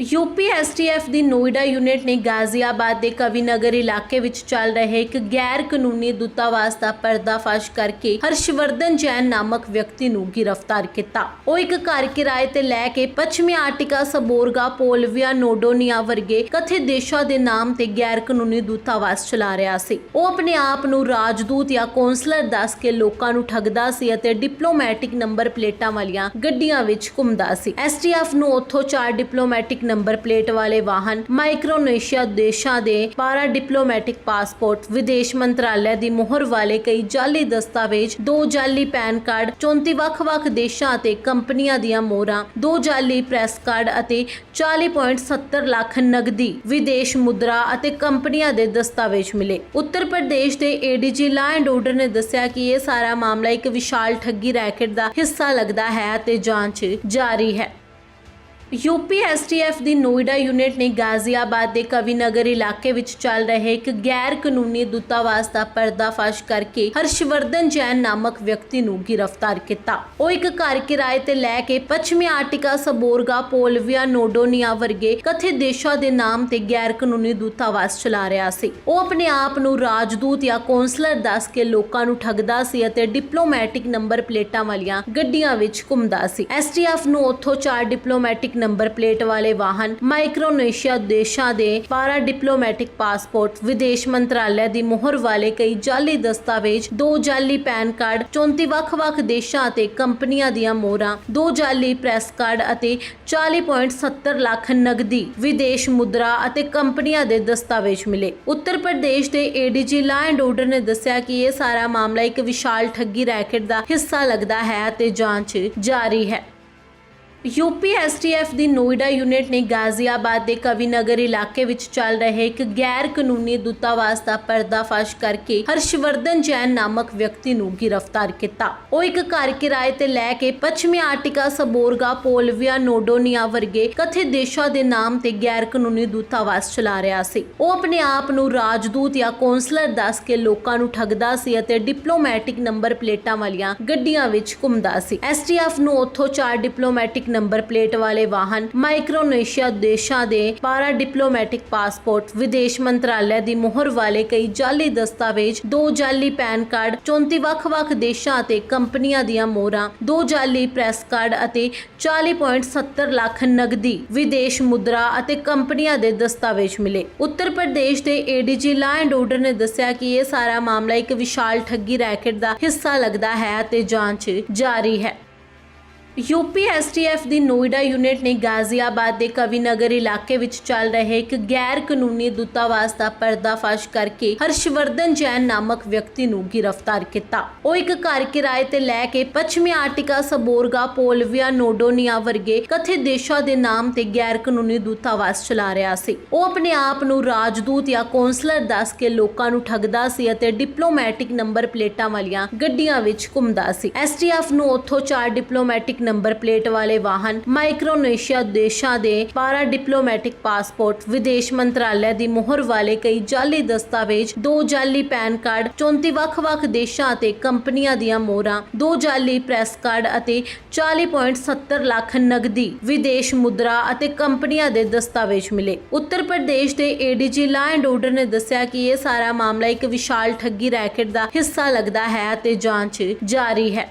UP STF ਦੀ Noida unit ਨੇ ਗਾਜ਼ੀਆਬਾਦ ਦੇ ਕਵੀਨਗਰ ਇਲਾਕੇ ਵਿੱਚ ਚੱਲ ਰਹੇ ਇੱਕ ਗੈਰ ਕਾਨੂੰਨੀ ਦੂਤਾਵਾਸ ਦਾ ਪਰਦਾਫਾਸ਼ ਕਰਕੇ ਹਰਸ਼ਵਰਧਨ ਜੈਨ ਨਾਮਕ ਵਿਅਕਤੀ ਨੂੰ ਗ੍ਰਿਫਤਾਰ ਕੀਤਾ। ਉਹ ਇੱਕ ਘਰ ਕਿਰਾਏ ਤੇ ਲੈ ਕੇ ਪੱਛਮੀ ਆਰਟਿਕਾ, ਸਬੋਰਗਾ, ਪੋਲਵੀਆ, ਨੋਡੋਨੀਆ ਵਰਗੇ ਕਥਿਤ ਦੇਸ਼ਾਂ ਦੇ ਨਾਮ ਤੇ ਗੈਰ ਕਾਨੂੰਨੀ ਦੂਤਾਵਾਸ ਚਲਾ ਰਿਹਾ ਸੀ। ਉਹ ਆਪਣੇ ਆਪ ਨੂੰ ਰਾਜਦੂਤ ਜਾਂ ਕੌਂਸਲਰ ਦੱਸ ਕੇ ਲੋਕਾਂ ਨੂੰ ਠੱਗਦਾ ਸੀ ਅਤੇ ਡਿਪਲੋਮੈਟਿਕ ਨੰਬਰ ਪਲੇਟਾਂ ਵਾਲੀਆਂ ਗੱਡੀਆਂ ਵਿੱਚ ਘੁੰਮਦਾ ਸੀ। ਐਸਟੀਐਫ ਨੂੰ ਉੱਥੋਂ ਚਾਰ ਡਿਪਲੋਮੈਟਿਕ ਨੰਬਰ ਪਲੇਟ ਵਾਲੇ ਵਾਹਨ ਮਾਈਕਰੋਨੇਸ਼ੀਆ ਦੇਸ਼ਾਂ ਦੇ ਪਾਰਾ ਡਿਪਲੋਮੈਟਿਕ ਪਾਸਪੋਰਟ ਵਿਦੇਸ਼ ਮੰਤਰਾਲੇ ਦੀ ਮੁਹਰ ਵਾਲੇ ਕਈ ਜਾਲੀ ਦਸਤਾਵੇਜ਼, ਦੋ ਜਾਲੀ ਪੈਨ ਕਾਰਡ 34 ਵੱਖ-ਵੱਖ ਦੇਸ਼ਾਂ ਅਤੇ ਕੰਪਨੀਆਂ ਦੀਆਂ ਮੋਹਰਾਂ, ਦੋ ਜਾਲੀ ਪ੍ਰੈਸ ਕਾਰਡ ਅਤੇ 40.70 ਲੱਖ ਨਗਦੀ ਵਿਦੇਸ਼ ਮੁਦਰਾ ਅਤੇ ਕੰਪਨੀਆਂ ਦੇ ਦਸਤਾਵੇਜ਼ ਮਿਲੇ। ਉੱਤਰ ਪ੍ਰਦੇਸ਼ ਦੇ ਏਡੀਜੀ ਲਾ ਐਂਡ ਆਰਡਰ ਨੇ ਦੱਸਿਆ ਕਿ ਇਹ ਸਾਰਾ ਮਾਮਲਾ ਇੱਕ ਵਿਸ਼ਾਲ ਠੱਗੀ ਰੈਕੇਟ ਦਾ ਹਿੱਸਾ ਲੱਗਦਾ ਹੈ ਅਤੇ ਜਾਂਚ ਜਾਰੀ ਹੈ। ਯੂਪੀ ਐਸਟੀਐਫ ਦੀ ਨੋਇਡਾ ਯੂਨਿਟ ਨੇ ਗਾਜ਼ੀਆਬਾਦ ਦੇ ਕਵੀਨਗਰ ਇਲਾਕੇ ਵਿੱਚ ਚੱਲ ਰਹੇ ਇੱਕ ਗੈਰ ਕਾਨੂੰਨੀ ਦੂਤਾਵਾਸ ਦਾ ਪਰਦਾਫਾਸ਼ ਕਰਕੇ ਹਰਸ਼ਵਰਧਨ ਜੈਨ ਨਾਮਕ ਵਿਅਕਤੀ ਨੂੰ ਗ੍ਰਿਫਤਾਰ ਕੀਤਾ। ਉਹ ਇੱਕ ਘਰ ਕਿਰਾਏ ਤੇ ਲੈ ਕੇ ਪੱਛਮੀ ਆਰਟਿਕਾ ਸਬੋਰਗਾ, ਪੋਲਵੀਆ, ਨੋਡੋਨੀਆ ਵਰਗੇ ਕਥਿਤ ਦੇਸ਼ਾਂ ਦੇ ਨਾਮ ਤੇ ਗੈਰ ਕਾਨੂੰਨੀ ਦੂਤਾਵਾਸ ਚਲਾ ਰਿਹਾ ਸੀ। ਉਹ ਆਪਣੇ ਆਪ ਨੂੰ ਰਾਜਦੂਤ ਜਾਂ ਕੌਂਸਲਰ ਦੱਸ ਕੇ ਲੋਕਾਂ ਨੂੰ ਠੱਗਦਾ ਸੀ ਅਤੇ ਡਿਪਲੋਮੈਟਿਕ ਨੰਬਰ ਪਲੇਟਾਂ ਵਾਲੀਆਂ ਗੱਡੀਆਂ ਵਿੱਚ ਘੁੰਮਦਾ ਸੀ। ਐਸਟੀਐਫ ਨੂੰ ਉੱਥੋਂ ਚਾਰ ਡਿਪਲੋਮੈਟਿਕ ਨੰਬਰ ਪਲੇਟ ਵਾਲੇ ਵਾਹਨ ਮਾਈਕਰੋਨੇਸ਼ੀਆ ਦੇਸ਼ਾਂ ਦੇ ਪਾਰਾ ਡਿਪਲੋਮੈਟਿਕ ਪਾਸਪੋਰਟ ਵਿਦੇਸ਼ ਮੰਤਰਾਲੇ ਦੀ ਮੁਹਰ ਵਾਲੇ ਕਈ ਜਾਲੀ ਦਸਤਾਵੇਜ਼, ਦੋ ਜਾਲੀ ਪੈਨ ਕਾਰਡ 34 ਵੱਖ-ਵੱਖ ਦੇਸ਼ਾਂ ਅਤੇ ਕੰਪਨੀਆਂ ਦੀਆਂ ਮੋਹਰਾਂ, ਦੋ ਜਾਲੀ ਪ੍ਰੈਸ ਕਾਰਡ ਅਤੇ 40.70 ਲੱਖ ਨਗਦੀ ਵਿਦੇਸ਼ ਮੁਦਰਾ ਅਤੇ ਕੰਪਨੀਆਂ ਦੇ ਦਸਤਾਵੇਜ਼ ਮਿਲੇ। ਉੱਤਰ ਪ੍ਰਦੇਸ਼ ਦੇ ਏਡੀਜੀ ਲਾ ਐਂਡ ਆਰਡਰ ਨੇ ਦੱਸਿਆ ਕਿ ਇਹ ਸਾਰਾ ਮਾਮਲਾ ਇੱਕ ਵਿਸ਼ਾਲ ਠੱਗੀ ਰੈਕੇਟ ਦਾ ਹਿੱਸਾ ਲੱਗਦਾ ਹੈ ਅਤੇ ਜਾਂਚ ਜਾਰੀ ਹੈ। ਯੂਪੀ ਐਸਟੀਐਫ ਦੀ ਨੋਇਡਾ ਯੂਨਿਟ ਨੇ ਗਾਜ਼ੀਆਬਾਦ ਦੇ ਕਵੀ ਨਗਰ ਇਲਾਕੇ ਵਿੱਚ ਚੱਲ ਰਹੇ ਇੱਕ ਗੈਰ ਕਾਨੂੰਨੀ ਦੂਤਾਵਾਸ ਦਾ ਪਰਦਾਫਾਸ਼ ਕਰਕੇ ਹਰਸ਼ਵਰਧਨ ਜੈਨ ਨਾਮਕ ਵਿਅਕਤੀ ਨੂੰ ਗ੍ਰਿਫਤਾਰ ਕੀਤਾ। ਉਹ ਇੱਕ ਘਰ ਕਿਰਾਏ ਤੇ ਲੈ ਕੇ ਪੱਛਮੀ ਆਰਟਿਕਾ ਸਬੋਰਗਾ ਪੋਲਵੀਆ ਨੋਡੋਨੀਆ ਵਰਗੇ ਕਥਿਤ ਦੇਸ਼ਾਂ ਦੇ ਨਾਮ ਤੇ ਗੈਰ ਕਾਨੂੰਨੀ ਦੂਤਾਵਾਸ ਚਲਾ ਰਿਹਾ ਸੀ। ਉਹ ਆਪਣੇ ਆਪ ਨੂੰ ਰਾਜਦੂਤ ਜਾਂ ਕੌਂਸਲਰ ਦੱਸ ਕੇ ਲੋਕਾਂ ਨੂੰ ਠੱਗਦਾ ਸੀ ਅਤੇ ਡਿਪਲੋਮੈਟਿਕ ਨੰਬਰ ਪਲੇਟਾਂ ਵਾਲੀਆਂ ਗੱਡੀਆਂ ਵਿੱਚ ਘੁੰਮਦਾ ਸੀ। ਐਸਟੀਐਫ ਨੂੰ ਉੱਥੋਂ ਚਾਰ ਡਿਪਲੋਮੈਟਿਕ ਨੰਬਰ ਪਲੇਟ ਵਾਲੇ ਵਾਹਨ ਮਾਈਕਰੋਨੇਸ਼ੀਆ ਦੇਸ਼ਾਂ ਦੇ ਪਾਰਾ ਡਿਪਲੋਮੈਟਿਕ ਪਾਸਪੋਰਟ ਵਿਦੇਸ਼ ਮੰਤਰਾਲੇ ਦੀ ਮੁਹਰ ਵਾਲੇ ਕਈ ਜਾਲੀ ਦਸਤਾਵੇਜ਼, ਦੋ ਜਾਲੀ ਪੈਨ ਕਾਰਡ 34 ਵੱਖ-ਵੱਖ ਦੇਸ਼ਾਂ ਅਤੇ ਕੰਪਨੀਆਂ ਦੀਆਂ ਮੋਹਰਾਂ, ਦੋ ਜਾਲੀ ਪ੍ਰੈਸ ਕਾਰਡ ਅਤੇ 40.70 ਲੱਖ ਨਗਦੀ ਵਿਦੇਸ਼ ਮੁਦਰਾ ਅਤੇ ਕੰਪਨੀਆਂ ਦੇ ਦਸਤਾਵੇਜ਼ ਮਿਲੇ। ਉੱਤਰ ਪ੍ਰਦੇਸ਼ ਦੇ ਏਡੀਜੀ ਲਾ ਐਂਡ ਆਰਡਰ ਨੇ ਦੱਸਿਆ ਕਿ ਇਹ ਸਾਰਾ ਮਾਮਲਾ ਇੱਕ ਵਿਸ਼ਾਲ ਠੱਗੀ ਰੈਕੇਟ ਦਾ ਹਿੱਸਾ ਲੱਗਦਾ ਹੈ ਅਤੇ ਜਾਂਚ ਜਾਰੀ ਹੈ। ਯੂਪੀ ਐਸਟੀਐਫ ਦੀ ਨੋਇਡਾ ਯੂਨਿਟ ਨੇ ਗਾਜ਼ੀਆਬਾਦ ਦੇ ਕਵੀਨਗਰ ਇਲਾਕੇ ਵਿੱਚ ਚੱਲ ਰਹੇ ਇੱਕ ਗੈਰ ਕਾਨੂੰਨੀ ਦੂਤਾਵਾਸ ਦਾ ਪਰਦਾਫਾਸ਼ ਕਰਕੇ ਹਰਸ਼ਵਰਧਨ ਜੈਨ ਨਾਮਕ ਵਿਅਕਤੀ ਨੂੰ ਗ੍ਰਿਫਤਾਰ ਕੀਤਾ। ਉਹ ਇੱਕ ਘਰ ਕਿਰਾਏ ਤੇ ਲੈ ਕੇ ਪੱਛਮੀ ਆਰਟਿਕਾ ਸਬੋਰਗਾ, ਪੋਲਵੀਆ, ਨੋਡੋਨੀਆ ਵਰਗੇ ਕਥਿਤ ਦੇਸ਼ਾਂ ਦੇ ਨਾਮ ਤੇ ਗੈਰ ਕਾਨੂੰਨੀ ਦੂਤਾਵਾਸ ਚਲਾ ਰਿਹਾ ਸੀ। ਉਹ ਆਪਣੇ ਆਪ ਨੂੰ ਰਾਜਦੂਤ ਜਾਂ ਕੌਂਸਲਰ ਦੱਸ ਕੇ ਲੋਕਾਂ ਨੂੰ ਠੱਗਦਾ ਸੀ ਅਤੇ ਡਿਪਲੋਮੈਟਿਕ ਨੰਬਰ ਪਲੇਟਾਂ ਵਾਲੀਆਂ ਗੱਡੀਆਂ ਵਿੱਚ ਘੁੰਮਦਾ ਸੀ। ਐਸਟੀਐਫ ਨੂੰ ਉੱਥੋਂ ਚਾਰ ਡਿਪਲੋਮੈਟਿਕ ਨੰਬਰ ਪਲੇਟ ਵਾਲੇ ਵਾਹਨ ਮਾਈਕਰੋਨੇਸ਼ੀਆ ਦੇਸ਼ਾਂ ਦੇ ਪਾਰਾ ਡਿਪਲੋਮੈਟਿਕ ਪਾਸਪੋਰਟ ਵਿਦੇਸ਼ ਮੰਤਰਾਲੇ ਦੀ ਮੁਹਰ ਵਾਲੇ ਕਈ ਜਾਲੀ ਦਸਤਾਵੇਜ਼, ਦੋ ਜਾਲੀ ਪੈਨ ਕਾਰਡ 34 ਵੱਖ-ਵੱਖ ਦੇਸ਼ਾਂ ਅਤੇ ਕੰਪਨੀਆਂ ਦੀਆਂ ਮੋਹਰਾਂ, ਦੋ ਜਾਲੀ ਪ੍ਰੈਸ ਕਾਰਡ ਅਤੇ 40.70 ਲੱਖ ਨਗਦੀ ਵਿਦੇਸ਼ ਮੁਦਰਾ ਅਤੇ ਕੰਪਨੀਆਂ ਦੇ ਦਸਤਾਵੇਜ਼ ਮਿਲੇ। ਉੱਤਰ ਪ੍ਰਦੇਸ਼ ਦੇ ਏਡੀਜੀ ਲਾ ਐਂਡ ਆਰਡਰ ਨੇ ਦੱਸਿਆ ਕਿ ਇਹ ਸਾਰਾ ਮਾਮਲਾ ਇੱਕ ਵਿਸ਼ਾਲ ਠੱਗੀ ਰੈਕੇਟ ਦਾ ਹਿੱਸਾ ਲੱਗਦਾ ਹੈ ਅਤੇ ਜਾਂਚ ਜਾਰੀ ਹੈ।